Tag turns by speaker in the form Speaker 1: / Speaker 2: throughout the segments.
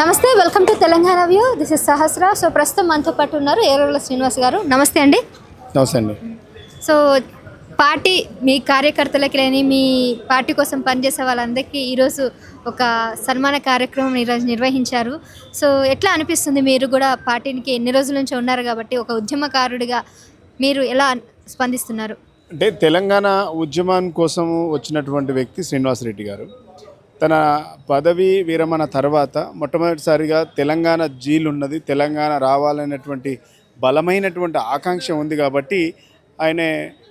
Speaker 1: నమస్తే welcome to Telangana view. This is Sahasra. So ప్రస్తుతం మనతో పాటు ఉన్నారు ఏరోల శ్రీనివాస్ గారు. నమస్తే అండి.
Speaker 2: నమస్తే అండి.
Speaker 1: సో పార్టీ మీ కార్యకర్తలకి లేని మీ పార్టీ కోసం పనిచేసే వాళ్ళందరికీ ఈరోజు ఒక సన్మాన కార్యక్రమం ఈరోజు నిర్వహించారు. సో ఎట్లా అనిపిస్తుంది? మీరు కూడా పార్టీకి ఎన్ని రోజుల నుంచి ఉన్నారు కాబట్టి ఒక ఉద్యమకారుడిగా మీరు ఎలా స్పందిస్తున్నారు?
Speaker 2: అంటే తెలంగాణ ఉద్యమం కోసం వచ్చినటువంటి వ్యక్తి శ్రీనివాసరెడ్డి గారు. తన పదవి విరమణ తర్వాత మొట్టమొదటిసారిగా తెలంగాణ జీల్ ఉన్నది. తెలంగాణ రావాలనేటువంటి బలమైనటువంటి ఆకాంక్ష ఉంది కాబట్టి ఆయన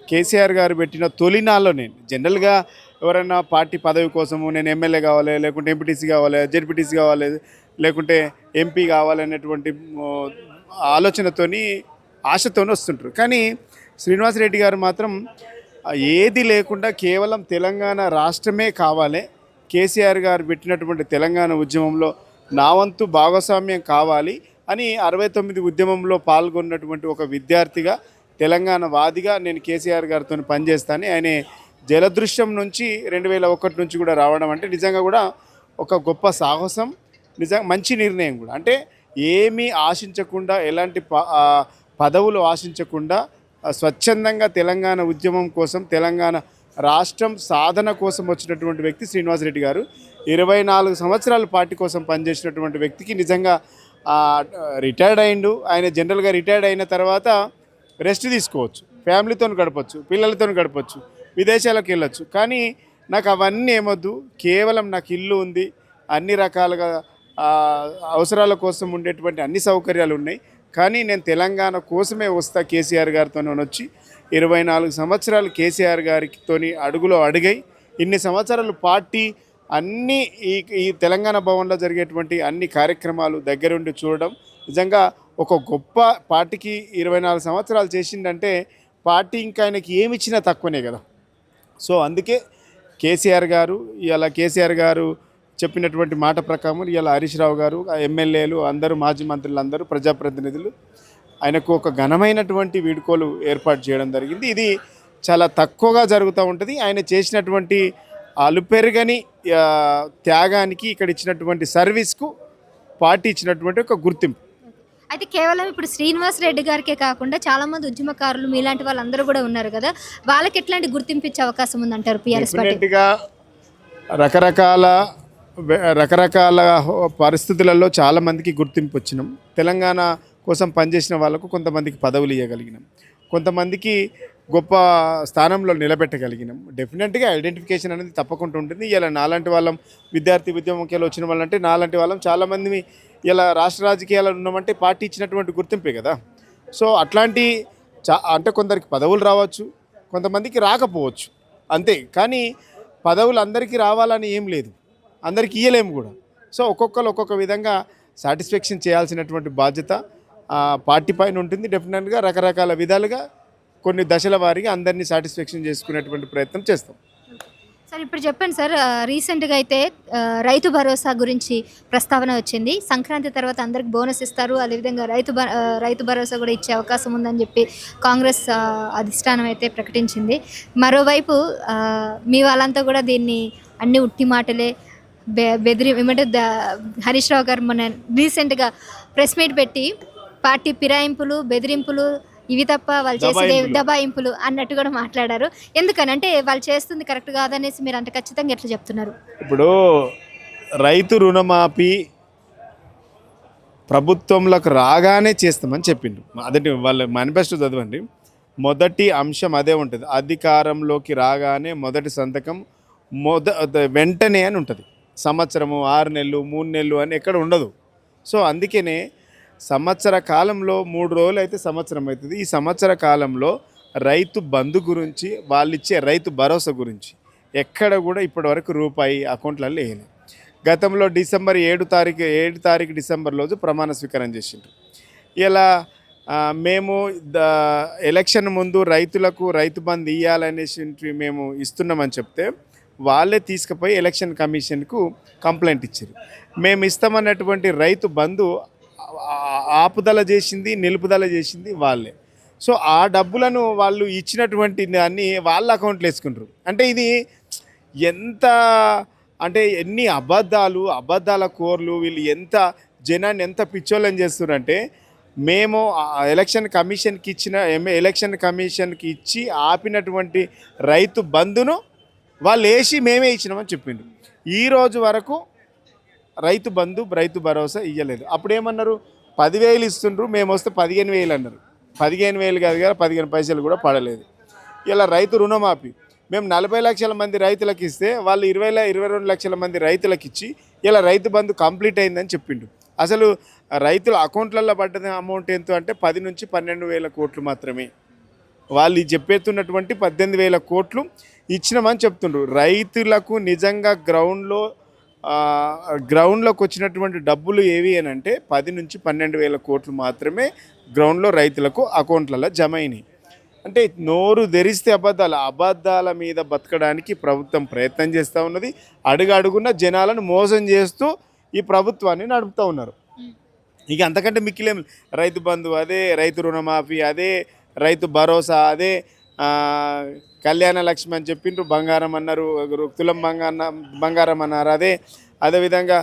Speaker 2: కేసీఆర్ గారు పెట్టిన తొలినాల్లో నేను. జనరల్గా ఎవరైనా పార్టీ పదవి కోసము నేను ఎమ్మెల్యే కావాలి లేకుంటే ఎంపీటీసీ కావాలి జెడ్పీటీసీ కావాలి లేకుంటే ఎంపీ కావాలనేటువంటి ఆలోచనతోని ఆశతోని వస్తుంటారు. కానీ శ్రీనివాసరెడ్డి గారు మాత్రం ఏది లేకుండా కేవలం తెలంగాణ రాష్ట్రమే కావాలి. కేసీఆర్ గారు పెట్టినటువంటి తెలంగాణ ఉద్యమంలో నా వంతు భాగస్వామ్యం కావాలి అని అరవై తొమ్మిది ఉద్యమంలో పాల్గొన్నటువంటి ఒక విద్యార్థిగా తెలంగాణ వాదిగా నేను కేసీఆర్ గారితో పనిచేస్తాను. ఆయన జలదృశ్యం నుంచి రెండు వేల ఒకటి నుంచి కూడా రావడం అంటే నిజంగా కూడా ఒక గొప్ప సాహసం నిజంగా మంచి నిర్ణయం కూడా. అంటే ఏమీ ఆశించకుండా ఎలాంటి ప- పదవులు ఆశించకుండా స్వచ్ఛందంగా తెలంగాణ ఉద్యమం కోసం తెలంగాణ రాష్ట్రం సాధన కోసం వచ్చినటువంటి వ్యక్తి శ్రీనివాసరెడ్డి గారు. ఇరవై నాలుగు సంవత్సరాలు పార్టీ కోసం పనిచేసినటువంటి వ్యక్తికి నిజంగా రిటైర్డ్ అయిండు. ఆయన జనరల్గా రిటైర్డ్ అయిన తర్వాత రెస్ట్ తీసుకోవచ్చు. ఫ్యామిలీతో గడపచ్చు పిల్లలతో గడపచ్చు విదేశాలకు వెళ్ళొచ్చు. కానీ నాకు అవన్నీ ఏమొద్దు. కేవలం నాకు ఇల్లు ఉంది. అన్ని రకాలుగా అవసరాల కోసం ఉండేటువంటి అన్ని సౌకర్యాలు ఉన్నాయి. కానీ నేను తెలంగాణ కోసమే వస్తా కేసీఆర్ గారితో వచ్చి ఇరవై నాలుగు సంవత్సరాలు కేసీఆర్ గారితో అడుగులో అడుగై ఇన్ని సంవత్సరాలు పార్టీ అన్ని ఈ ఈ తెలంగాణ భవన్లో జరిగేటువంటి అన్ని కార్యక్రమాలు దగ్గరుండి చూడడం నిజంగా ఒక గొప్ప పార్టీకి ఇరవై నాలుగు సంవత్సరాలు చేసిందంటే పార్టీ ఇంకా ఆయనకి ఏమి ఇచ్చినా తక్కువనే కదా. సో అందుకే కేసీఆర్ గారు ఇలా కేసీఆర్ గారు చెప్పినటువంటి మాట ప్రకారం ఇలా హరీష్ రావు గారు ఎమ్మెల్యేలు అందరూ మాజీ మంత్రులు అందరూ ప్రజాప్రతినిధులు ఆయనకు ఒక ఘనమైనటువంటి వీడుకోలు ఏర్పాటు చేయడం జరిగింది. ఇది చాలా తక్కువగా జరుగుతూ ఉంటుంది. ఆయన చేసినటువంటి అలుపెరగని త్యాగానికి ఇక్కడ ఇచ్చినటువంటి సర్వీస్కు పార్టీ ఇచ్చినటువంటి ఒక గుర్తింపు.
Speaker 1: అయితే కేవలం ఇప్పుడు శ్రీనివాస్ రెడ్డి గారికే కాకుండా చాలా మంది ఉద్యమకారులు మీలాంటి వాళ్ళందరూ కూడా ఉన్నారు కదా. వాళ్ళకి ఎట్లాంటి గుర్తింపు ఇచ్చే అవకాశం ఉందంటారు పిఆర్ఎస్
Speaker 2: రకరకాల రకరకాల పరిస్థితులలో చాలా మందికి గుర్తింపు వచ్చినాం. తెలంగాణ కోసం పనిచేసిన వాళ్ళకు కొంతమందికి పదవులు ఇవ్వగలిగినాం కొంతమందికి గొప్ప స్థానంలో నిలబెట్టగలిగినాం. డెఫినెట్గా ఐడెంటిఫికేషన్ అనేది తప్పకుండా ఉంటుంది. ఇలా నాలాంటి వాళ్ళం విద్యార్థి ఉద్యమంకెళ్ళి వచ్చిన వాళ్ళంటే నాలాంటి వాళ్ళం చాలామంది ఇలా రాష్ట్ర రాజకీయాలు ఉన్నామంటే పార్టీ ఇచ్చినటువంటి గుర్తింపే కదా. సో అట్లాంటి చా అంటే కొందరికి పదవులు రావచ్చు కొంతమందికి రాకపోవచ్చు అంతే. కానీ పదవులు అందరికీ రావాలని ఏం లేదు. అందరికీ ఇయ్యలేము కూడా. సో ఒక్కొక్కరు ఒక్కొక్క విధంగా సాటిస్ఫాక్షన్ చేయాల్సినటువంటి బాధ్యత పార్టీ పైన ఉంటుంది. డెఫినెట్గా రకరకాల విధాలుగా కొన్ని దశల వారీగా అందరినీ సాటిస్ఫాక్షన్ చేసుకునేటువంటి ప్రయత్నం చేస్తాం.
Speaker 1: సార్ ఇప్పుడు చెప్పండి సార్ రీసెంట్గా అయితే రైతు భరోసా గురించి ప్రస్తావన వచ్చింది. సంక్రాంతి తర్వాత అందరికి బోనస్ ఇస్తారు. అదేవిధంగా రైతు భ- రైతు భరోసా కూడా ఇచ్చే అవకాశం ఉందని చెప్పి కాంగ్రెస్ అధిష్టానం అయితే ప్రకటించింది. మరోవైపు మీ వాళ్ళంతా కూడా దీన్ని అన్ని ఉట్టి మాటలే బె బెదిరి ఏమంటే హరీష్ రావు గారు మొన్న రీసెంట్గా ప్రెస్ మీట్ పెట్టి పార్టీ ఫిరాయింపులు బెదిరింపులు ఇవి తప్ప వాళ్ళు చేసేది
Speaker 2: దబాయింపులు.
Speaker 1: అన్నట్టు కూడా మాట్లాడారు. ఎందుకని? అంటే వాళ్ళు చేస్తుంది కరెక్ట్ కాదనేసి మీరు అంత ఖచ్చితంగా ఎట్లా చెప్తున్నారు?
Speaker 2: ఇప్పుడు రైతు రుణమాఫీ ప్రభుత్వంలోకి రాగానే చేస్తామని చెప్పిండు. అదంటే వాళ్ళ మేనిఫెస్టో చదవండి. మొదటి అంశం అదే ఉంటుంది. అధికారంలోకి రాగానే మొదటి సంతకం మొద అద- వెంటనే అని ఉంటుంది. సంవత్సరము ఆరు నెలలు మూడు నెలలు అని ఎక్కడ ఉండదు. సో అందుకనే సంవత్సర కాలంలో మూడు రోజులు అయితే సంవత్సరం అవుతుంది. ఈ సంవత్సర కాలంలో రైతు బంధు గురించి వాళ్ళు ఇచ్చే రైతు భరోసా గురించి ఎక్కడ కూడా ఇప్పటివరకు రూపాయి అకౌంట్లలో వేయలేదు గతంలో డిసెంబర్ ఏడు తారీఖు ఏడు తారీఖు డిసెంబర్ రోజు ప్రమాణ స్వీకారం చేసిండ్రు. ఇలా మేము ద ఎలక్షన్ ముందు రైతులకు రైతు బంధు ఇవ్వాలనేసి మేము ఇస్తున్నామని చెప్తే వాళ్ళే తీసుకుపోయి ఎలక్షన్ కమిషన్కు కంప్లైంట్ ఇచ్చారు మేము ఇస్తామన్నటువంటి రైతు బంధు ఆపుదల చేసింది నిలుపుదల చేసింది వాళ్ళే. సో ఆ డబ్బులను వాళ్ళు ఇచ్చినటువంటి దాన్ని వాళ్ళ అకౌంట్లో వేసుకుంటారు. అంటే ఇది ఎంత అంటే ఎన్ని అబద్ధాలు అబద్ధాల కోర్లు వీళ్ళు ఎంత జనాన్ని ఎంత పిచ్చోళ్ళని చేస్తున్నారంటే మేము ఎలక్షన్ కమిషన్కి ఇచ్చిన ఎలక్షన్ కమిషన్కి ఇచ్చి ఆపినటువంటి రైతు బంధును వాళ్ళు వేసి మేమే ఇచ్చినామని చెప్పిండ్రు. ఈ రోజు వరకు రైతు బంధు రైతు భరోసా ఇవ్వలేదు అప్పుడు ఏమన్నారు పదివేలు ఇస్తుండ్రు మేము వస్తే పదిహేను వేలు అన్నారు. పదిహేను వేలు కాదు కదా పదిహేను పైసలు కూడా పడలేదు. ఇలా రైతు రుణమాఫీ. మేము నలభై లక్షల మంది రైతులకు ఇస్తే వాళ్ళు ఇరవై ఇరవై రెండు లక్షల మంది రైతులకు ఇచ్చి ఇలా రైతు బంధు కంప్లీట్ అయిందని చెప్పిండు. అసలు రైతుల అకౌంట్లలో పడ్డ అమౌంట్ ఎంత అంటే పది నుంచి పన్నెండు వేల కోట్లు మాత్రమే. వాళ్ళు చెప్పేస్తున్నటువంటి పద్దెనిమిది వేల కోట్లు ఇచ్చినామని చెప్తుండ్రు. రైతులకు నిజంగా గ్రౌండ్లో గ్రౌండ్లోకి వచ్చినటువంటి డబ్బులు ఏవి అని అంటే పది నుంచి పన్నెండు వేల కోట్లు మాత్రమే గ్రౌండ్లో రైతులకు అకౌంట్లలో జమ అయినాయి. అంటే నోరు ధరిస్తే అబద్ధాలు అబద్ధాల మీద బతకడానికి ప్రభుత్వం ప్రయత్నం చేస్తూ ఉన్నది. అడుగు అడుగున జనాలను మోసం చేస్తూ ఈ ప్రభుత్వాన్ని నడుపుతూ ఉన్నారు. ఇక అంతకంటే మిక్కిలేం రైతు బంధు అదే రైతు రుణమాఫీ అదే రైతు భరోసా అదే కళ్యాణ లక్ష్మి అని చెప్పిండ్రు బంగారం అన్నారు తులం బంగారం బంగారం అన్నారు. అదే అదేవిధంగా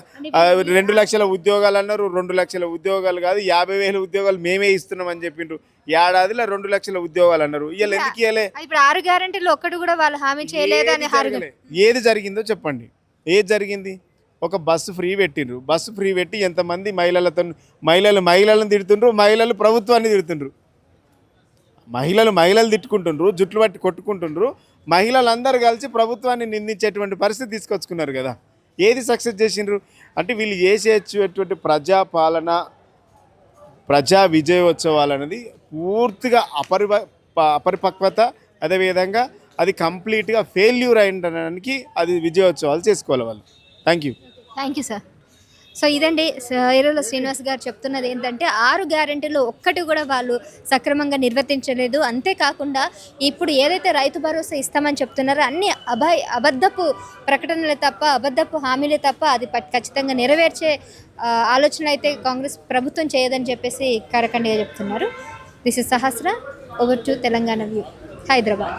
Speaker 2: రెండు లక్షల ఉద్యోగాలు అన్నారు రెండు లక్షల ఉద్యోగాలు కాదు యాభై వేల ఉద్యోగాలు మేమే ఇస్తున్నాం అని చెప్పిండ్రు. ఏడాదిలో రెండు లక్షల ఉద్యోగాలు అన్నారు. ఇవాళ ఎందుకు ఇవ్వలే
Speaker 1: ఇప్పుడు ఆరు గ్యారెంటీలు ఒక్కటి కూడా వాళ్ళు హామీ చేయలేదు.
Speaker 2: ఏది జరిగిందో చెప్పండి. ఏది జరిగింది? ఒక బస్సు ఫ్రీ పెట్టిండ్రు. బస్సు ఫ్రీ పెట్టి ఎంతమంది మహిళలతో మహిళలు మహిళలను తిడుతుండ్రు మహిళలు ప్రభుత్వాన్ని తిడుతుండ్రు. మహిళలు మహిళలు తిట్టుకుంటుండ్రు జుట్లు పట్టి కొట్టుకుంటుండ్రు. మహిళలందరూ కలిసి ప్రభుత్వాన్ని నిందించేటువంటి పరిస్థితి తీసుకొచ్చుకున్నారు కదా. ఏది సక్సెస్ చేసిండ్రు? అంటే వీళ్ళు చేసేటువంటి ప్రజాపాలన ప్రజా విజయోత్సవాలు అనేది పూర్తిగా అపరిప అపరిపక్వత అదేవిధంగా అది కంప్లీట్గా ఫెయిల్యూర్ అయిండడానికి అది విజయోత్సవాలు చేసుకోవాలి వాళ్ళు. Thank you
Speaker 1: thank you sir so ఇదండి సైరుల శ్రీనివాస్ గారు చెప్తున్నది ఏంటంటే ఆరు గ్యారెంటీలు ఒక్కటి కూడా వాళ్ళు సక్రమంగా నిర్వర్తించలేదు. అంతేకాకుండా ఇప్పుడు ఏదైతే రైతు భరోసా ఇస్తామని చెప్తున్నారో అన్ని అభయ అబద్ధపు ప్రకటనలే తప్ప అబద్ధపు హామీలే తప్ప అది ఖచ్చితంగా నెరవేర్చే ఆలోచన అయితే కాంగ్రెస్ ప్రభుత్వం చేయదని చెప్పేసి కరకండిగా చెప్తున్నారు. This is Sahasra over to Telangana view Hyderabad.